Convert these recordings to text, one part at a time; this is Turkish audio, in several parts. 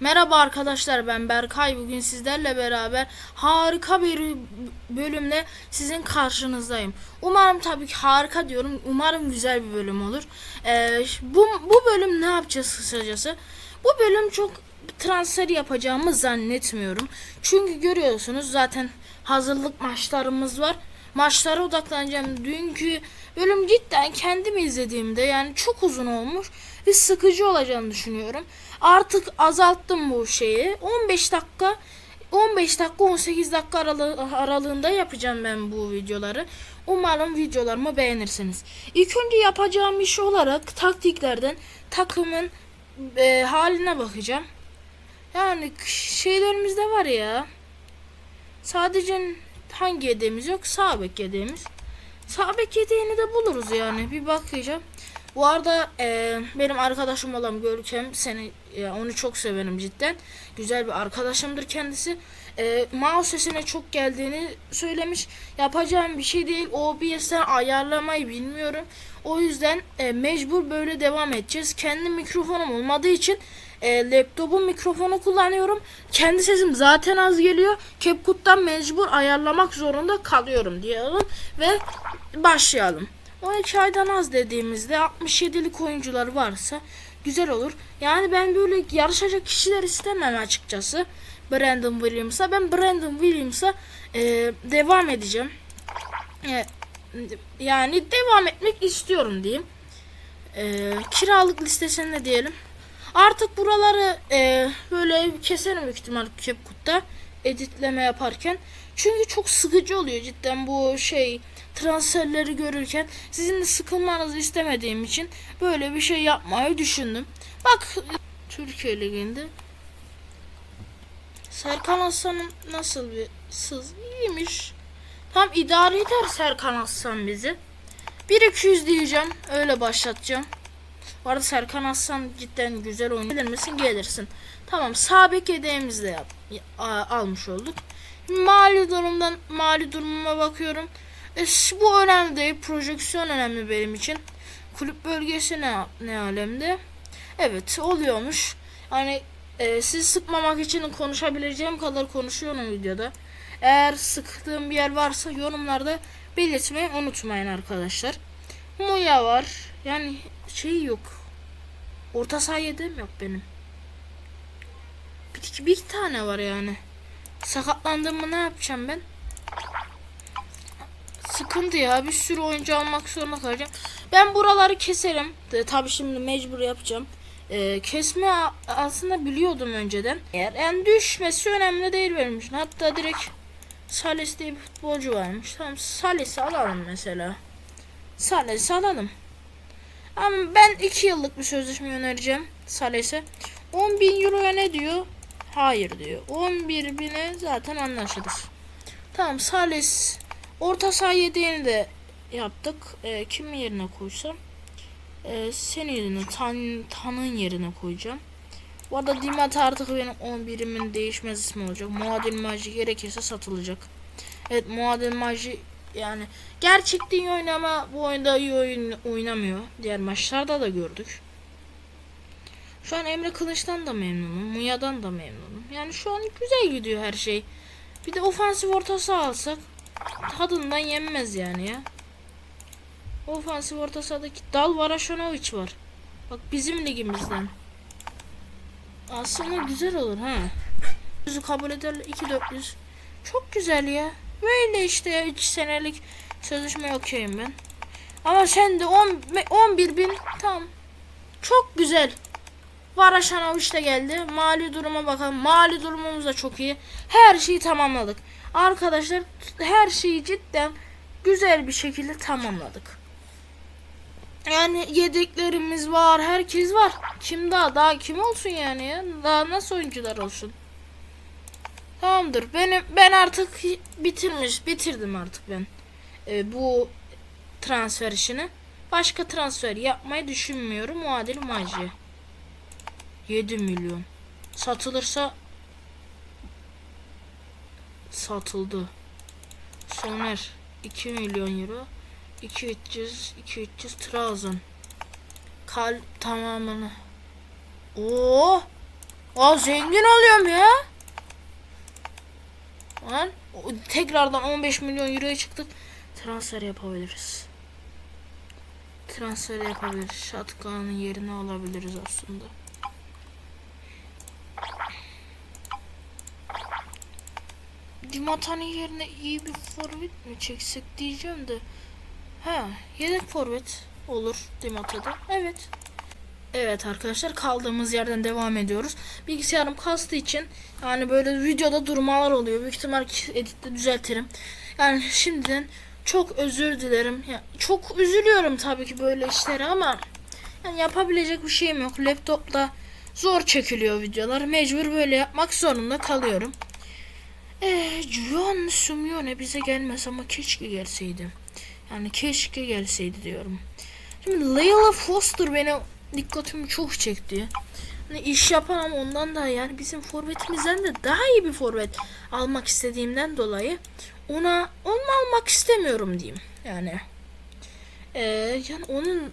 Merhaba arkadaşlar ben Berkay bugün sizlerle beraber harika bir bölümle sizin karşınızdayım. Umarım tabii ki harika diyorum. Umarım güzel bir bölüm olur. Ee, bu, bu bölüm ne yapacağız kısacası? Bu bölüm çok transfer yapacağımı zannetmiyorum. Çünkü görüyorsunuz zaten hazırlık maçlarımız var. Maçlara odaklanacağım. Dünkü bölüm cidden kendim izlediğimde yani çok uzun olmuş ve sıkıcı olacağını düşünüyorum. Artık azalttım bu şeyi. 15 dakika 15 dakika 18 dakika aralı- aralığında yapacağım ben bu videoları. Umarım videolarımı beğenirsiniz. İlk önce yapacağım iş olarak taktiklerden takımın e, haline bakacağım. Yani şeylerimizde var ya. Sadece hangi yedeğimiz yok? Sağ bek yedeğimiz. Sağ yedeğini de buluruz yani. Bir bakacağım. Bu arada e, benim arkadaşım olan Görkem seni ya onu çok severim cidden. Güzel bir arkadaşımdır kendisi. E, mouse sesine çok geldiğini söylemiş. Yapacağım bir şey değil. OBS'ten ayarlamayı bilmiyorum. O yüzden e, mecbur böyle devam edeceğiz. Kendi mikrofonum olmadığı için e, laptopun mikrofonu kullanıyorum. Kendi sesim zaten az geliyor. CapCut'tan mecbur ayarlamak zorunda kalıyorum diyelim ve başlayalım. 12 aydan az dediğimizde 67'lik oyuncular varsa güzel olur. Yani ben böyle yarışacak kişiler istemem açıkçası. Brandon Williams'a. Ben Brandon Williams'a e, devam edeceğim. E, yani devam etmek istiyorum diyeyim. E, kiralık listesinde diyelim. Artık buraları e, böyle keserim büyük ihtimal CapCut'ta editleme yaparken. Çünkü çok sıkıcı oluyor cidden bu şey transferleri görürken. Sizin de sıkılmanızı istemediğim için böyle bir şey yapmayı düşündüm. Bak Türkiye Ligi'nde Serkan Aslan'ın nasıl bir sız iyiymiş. Tam idare eder Serkan Aslan bizi. 1-200 diyeceğim. Öyle başlatacağım. Bu arada Serkan Aslan cidden güzel oynuyor. Gelir misin? Gelirsin. Tamam. Sağ bek yedeğimizi de yap, almış olduk. Mali durumdan mali durumuma bakıyorum. E, bu önemli değil. Projeksiyon önemli benim için. Kulüp bölgesi ne, ne alemde? Evet oluyormuş. Hani e, siz sıkmamak için konuşabileceğim kadar konuşuyorum videoda. Eğer sıktığım bir yer varsa yorumlarda belirtmeyi unutmayın arkadaşlar. Muya var. Yani şey yok. Orta saha yedim yok benim. Bir, bir tane var yani. Sakatlandım mı ne yapacağım ben? Sıkıntı ya bir sürü oyuncu almak zorunda kalacağım. Ben buraları keserim. E, tabii şimdi mecbur yapacağım. E, kesme aslında biliyordum önceden. Eğer yani düşmesi önemli değil benim için. Hatta direkt Salis diye bir futbolcu varmış. Tamam Salis'i alalım mesela. Salis'i alalım. Ama ben 2 yıllık bir sözleşme önereceğim Sales'e. 10 bin euroya ne diyor? Hayır diyor. 11 bine zaten anlaşırız. Tamam Sales orta saha yedeğini de yaptık. Ee, kimin yerine koysam? Ee, senin yerine tan, Tan'ın yerine koyacağım. Bu arada Dimat artık benim 11'imin değişmez ismi olacak. Muadil Maji gerekirse satılacak. Evet Muadil Maji yani gerçekten iyi oynuyor bu oyunda iyi oyun oynamıyor. Diğer maçlarda da gördük. Şu an Emre Kılıç'tan da memnunum. Muya'dan da memnunum. Yani şu an güzel gidiyor her şey. Bir de ofansif orta saha alsak tadından yenmez yani ya. Ofansif orta sahadaki Dal Varaşanoviç var. Bak bizim ligimizden. Aslında güzel olur ha. Yüzü kabul ederler 2400. Çok güzel ya. Böyle işte ya 3 senelik sözleşme okeyim ben. Ama sen de 10 11 bin tam. Çok güzel. Varaşanoviç de geldi. Mali duruma bakalım. Mali durumumuz da çok iyi. Her şeyi tamamladık. Arkadaşlar her şeyi cidden güzel bir şekilde tamamladık. Yani yedeklerimiz var. Herkes var. Kim daha? Daha kim olsun yani ya? Daha nasıl oyuncular olsun? Tamamdır. Benim ben artık bitirmiş, bitirdim artık ben. Ee, bu transfer işini. Başka transfer yapmayı düşünmüyorum. Muadil Maci. 7 milyon. Satılırsa satıldı. Soner 2 milyon euro. 200 200 Trabzon. Kal tamamını. Oo! Aa zengin oluyorum ya. Lan tekrardan 15 milyon euroya çıktık. Transfer yapabiliriz. Transfer yapabiliriz. Şatkan'ın yerine alabiliriz aslında. Dimata'nın yerine iyi bir forvet mi çeksek diyeceğim de. Ha, yedek forvet olur Dimata'da. Evet. Evet arkadaşlar kaldığımız yerden devam ediyoruz. Bilgisayarım kastığı için yani böyle videoda durmalar oluyor. Büyük ihtimal editte düzeltirim. Yani şimdiden çok özür dilerim. Ya, çok üzülüyorum tabii ki böyle işlere ama yani yapabilecek bir şeyim yok. Laptopla zor çekiliyor videolar. Mecbur böyle yapmak zorunda kalıyorum. Eee Juan Simeone bize gelmez ama keşke gelseydi. Yani keşke gelseydi diyorum. Şimdi Layla Foster beni dikkatimi çok çekti. Hani iş yapan ama ondan da yani bizim forvetimizden de daha iyi bir forvet almak istediğimden dolayı ona onu almak istemiyorum diyeyim. Yani Ee, yani onun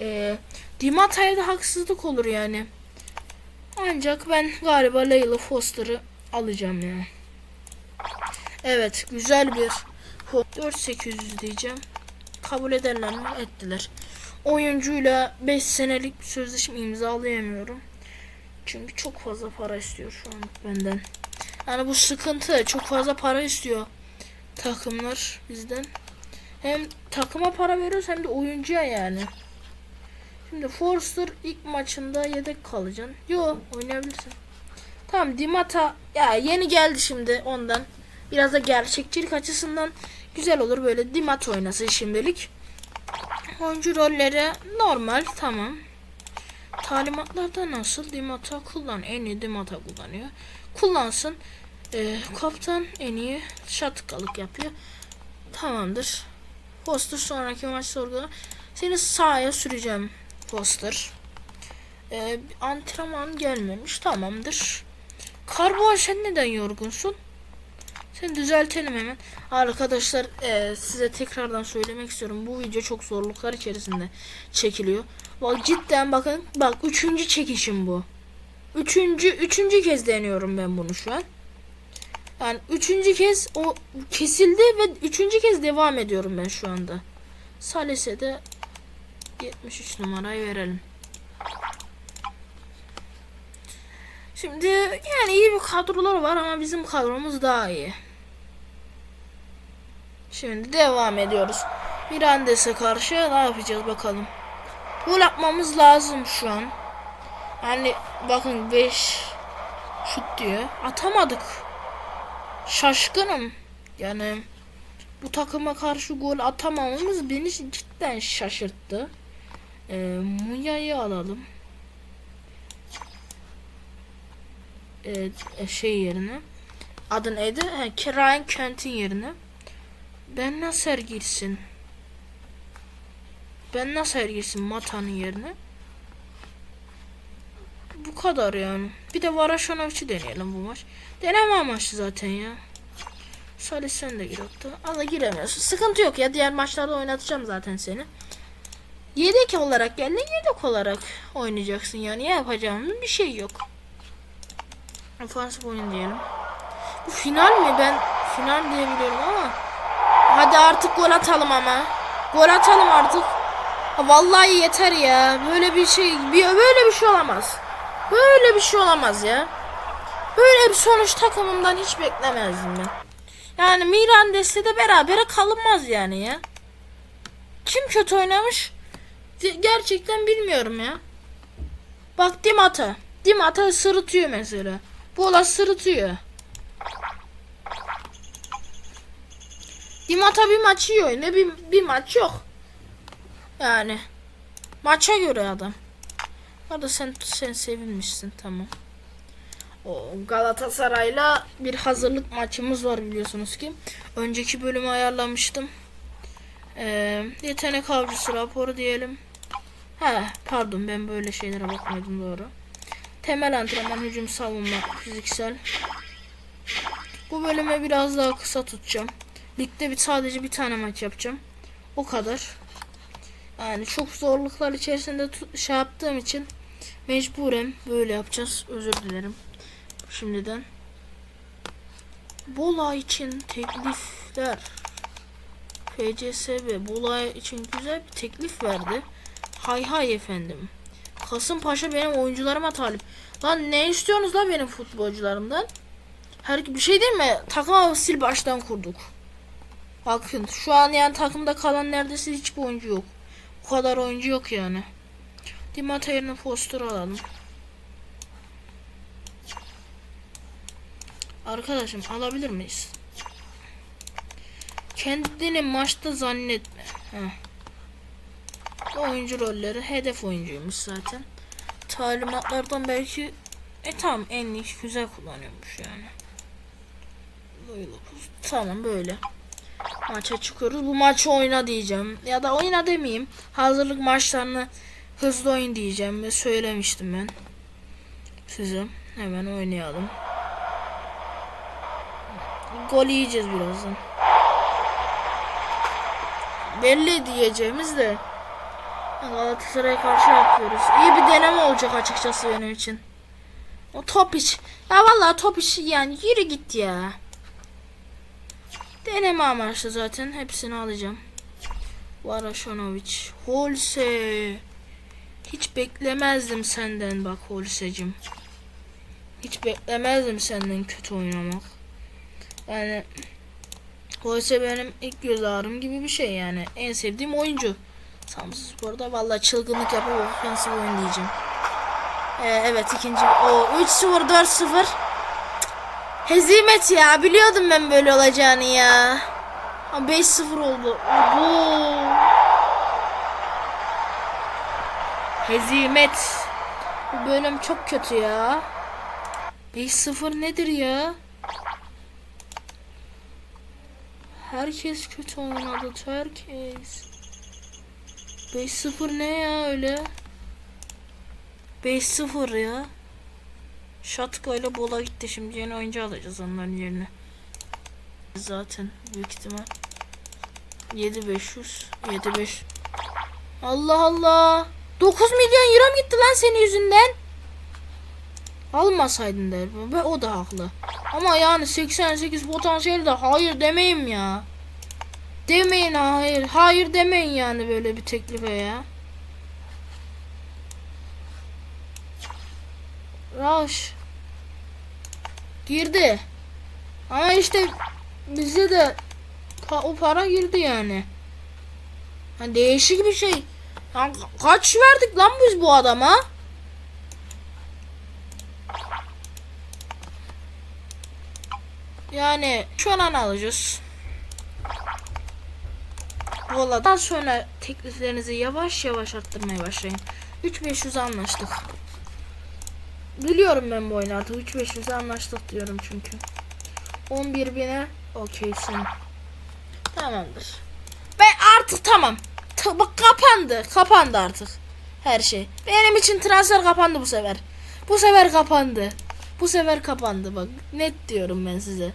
ee, Dimata'ya da haksızlık olur yani. Ancak ben galiba Layla Foster'ı alacağım ya. Evet güzel bir 4800 diyeceğim. Kabul ederler mi? Ettiler. Oyuncuyla 5 senelik bir sözleşme imzalayamıyorum. Çünkü çok fazla para istiyor şu an benden. Yani bu sıkıntı. Çok fazla para istiyor takımlar bizden. Hem takıma para veriyoruz hem de oyuncuya yani. Şimdi Forster ilk maçında yedek kalacaksın. Yo oynayabilirsin. Tamam Dimata ya yeni geldi şimdi ondan. Biraz da gerçekçilik açısından güzel olur böyle Dimata oynasın şimdilik. Oyuncu rolleri normal tamam. Talimatlarda nasıl? Dimata kullan. En iyi Dimata kullanıyor. Kullansın. Ee, kaptan en iyi şatkalık yapıyor. Tamamdır. Foster sonraki maç sorgula. Seni sahaya süreceğim Foster. Ee, antrenman gelmemiş. Tamamdır. Karboğa sen neden yorgunsun? Seni düzeltelim hemen. Arkadaşlar eee, size tekrardan söylemek istiyorum. Bu video çok zorluklar içerisinde çekiliyor. Bak cidden bakın. Bak üçüncü çekişim bu. Üçüncü, üçüncü kez deniyorum ben bunu şu an. Yani üçüncü kez o kesildi ve üçüncü kez devam ediyorum ben şu anda. Salise de 73 numarayı verelim. Şimdi yani iyi bir kadrolar var ama bizim kadromuz daha iyi. Şimdi devam ediyoruz. Mirandes'e karşı ne yapacağız bakalım. Gol atmamız lazım şu an. Yani bakın 5 şut diyor. Atamadık. Şaşkınım. Yani bu takıma karşı gol atamamamız beni cidden şaşırttı. Ee, Munya'yı alalım. Ee, şey yerine. Adı neydi? He, Ryan Kent'in yerine. Ben nasıl girsin? Ben nasıl girsin Mata'nın yerine? Bu kadar yani. Bir de Varaşanovic'i deneyelim bu maç. Deneme amaçlı zaten ya. Salih sen de gir hatta. Ama giremiyorsun. Sıkıntı yok ya. Diğer maçlarda oynatacağım zaten seni. Yedek olarak geldin yedek olarak oynayacaksın yani. Yapacağımız bir şey yok. Ofansif oyun diyelim. Bu final mi? Ben final diyebiliyorum ama. Hadi artık gol atalım ama. Gol atalım artık. Vallahi yeter ya. Böyle bir şey, bir böyle bir şey olamaz. Böyle bir şey olamaz ya. Böyle bir sonuç takımından hiç beklemezdim ben. Yani Mirandes'le de berabere kalınmaz yani ya. Kim kötü oynamış? Ge- Gerçekten bilmiyorum ya. Bak Dimata. Dimata sırıtıyor mesela. Bola sırıtıyor. Dimata bir maç iyi oynuyor. Bir, bir maç yok. Yani. Maça göre adam. Hadi sen sen sevinmişsin tamam. O Galatasaray'la bir hazırlık maçımız var biliyorsunuz ki. Önceki bölümü ayarlamıştım. Ee, yetenek avcısı raporu diyelim. He pardon ben böyle şeylere bakmadım doğru. Temel antrenman, hücum, savunma, fiziksel. Bu bölüme biraz daha kısa tutacağım. Ligde bir sadece bir tane maç yapacağım. O kadar. Yani çok zorluklar içerisinde şey yaptığım için Mecburen böyle yapacağız. Özür dilerim. Şimdiden. Bola için teklifler. FCSB Bola için güzel bir teklif verdi. Hay hay efendim. Kasımpaşa benim oyuncularıma talip. Lan ne istiyorsunuz lan benim futbolcularımdan? Her bir şey değil mi? Takımı sil baştan kurduk. Bakın şu an yani takımda kalan neredeyse hiçbir oyuncu yok. Bu kadar oyuncu yok yani. Di Matteo'nun alalım. Arkadaşım alabilir miyiz? Kendini maçta zannetme. Heh. Oyuncu rolleri hedef oyuncuymuş zaten. Talimatlardan belki e tamam en iyi güzel kullanıyormuş yani. Tamam böyle. Maça çıkıyoruz. Bu maçı oyna diyeceğim. Ya da oyna demeyeyim. Hazırlık maçlarını hızlı oyun diyeceğim ve söylemiştim ben. Size. Hemen oynayalım. Gol yiyeceğiz birazdan. Belli diyeceğimiz de Galatasaray'a karşı yapıyoruz. İyi bir deneme olacak açıkçası benim için. O top iç. Ya vallahi top iç yani yürü git ya. Deneme amaçlı zaten hepsini alacağım. Varaşanovic. Holse. Hiç beklemezdim senden bak Holse'cim. Hiç beklemezdim senden kötü oynamak. Yani Holse benim ilk göz ağrım gibi bir şey yani. En sevdiğim oyuncu. Samsun Spor'da vallahi çılgınlık yapıp ofensif oyun diyeceğim. Ee, evet ikinci. O 3-0 4-0. Hezimet ya. Biliyordum ben böyle olacağını ya. Ha, 5-0 oldu. Bu. Hezimet. Bu bölüm çok kötü ya. 5-0 nedir ya? Herkes kötü oynadı. Herkes. 5-0 ne ya öyle? 5-0 ya. Şatka ile Bola gitti şimdi yeni oyuncu alacağız onların yerine. Zaten büyük ihtimal 7500 75 Allah Allah 9 milyon euro gitti lan senin yüzünden? Almasaydın der ve o da haklı. Ama yani 88 potansiyel de hayır demeyim ya. Demeyin hayır. Hayır demeyin yani böyle bir teklife ya. Rauş. Girdi. Ama işte bize de o para girdi yani. Ha, değişik bir şey. Ka- kaç verdik lan biz bu adama? Yani şu an alacağız. Valla sonra tekliflerinizi yavaş yavaş arttırmaya başlayın. 3500 anlaştık. Biliyorum ben bu oyunu artık 3500 anlaştık diyorum çünkü. 11 bine okeysin. Tamamdır. Ben artık tamam. Ta- bak kapandı. Kapandı artık. Her şey. Benim için transfer kapandı bu sefer. Bu sefer kapandı. Bu sefer kapandı bak. Net diyorum ben size.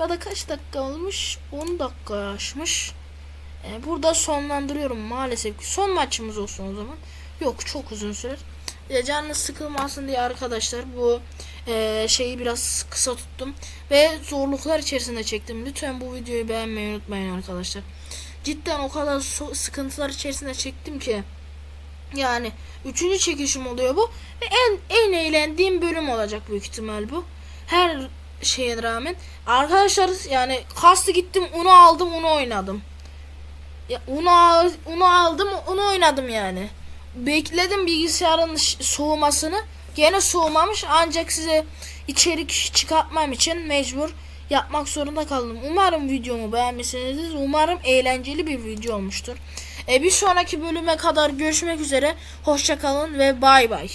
Ya da kaç dakika olmuş? 10 dakika aşmış. E, burada sonlandırıyorum maalesef. Son maçımız olsun o zaman. Yok çok uzun sürer. E, canınız sıkılmasın diye arkadaşlar bu e, şeyi biraz kısa tuttum. Ve zorluklar içerisinde çektim. Lütfen bu videoyu beğenmeyi unutmayın arkadaşlar. Cidden o kadar so- sıkıntılar içerisinde çektim ki. Yani üçüncü çekişim oluyor bu. Ve en en eğlendiğim bölüm olacak büyük ihtimal bu. Her şeye rağmen. Arkadaşlar yani kastı gittim onu aldım onu oynadım. Ya onu, onu aldım onu oynadım yani. Bekledim bilgisayarın soğumasını. Gene soğumamış ancak size içerik çıkartmam için mecbur yapmak zorunda kaldım. Umarım videomu beğenmişsinizdir. Umarım eğlenceli bir video olmuştur. E, bir sonraki bölüme kadar görüşmek üzere. Hoşçakalın ve bay bay.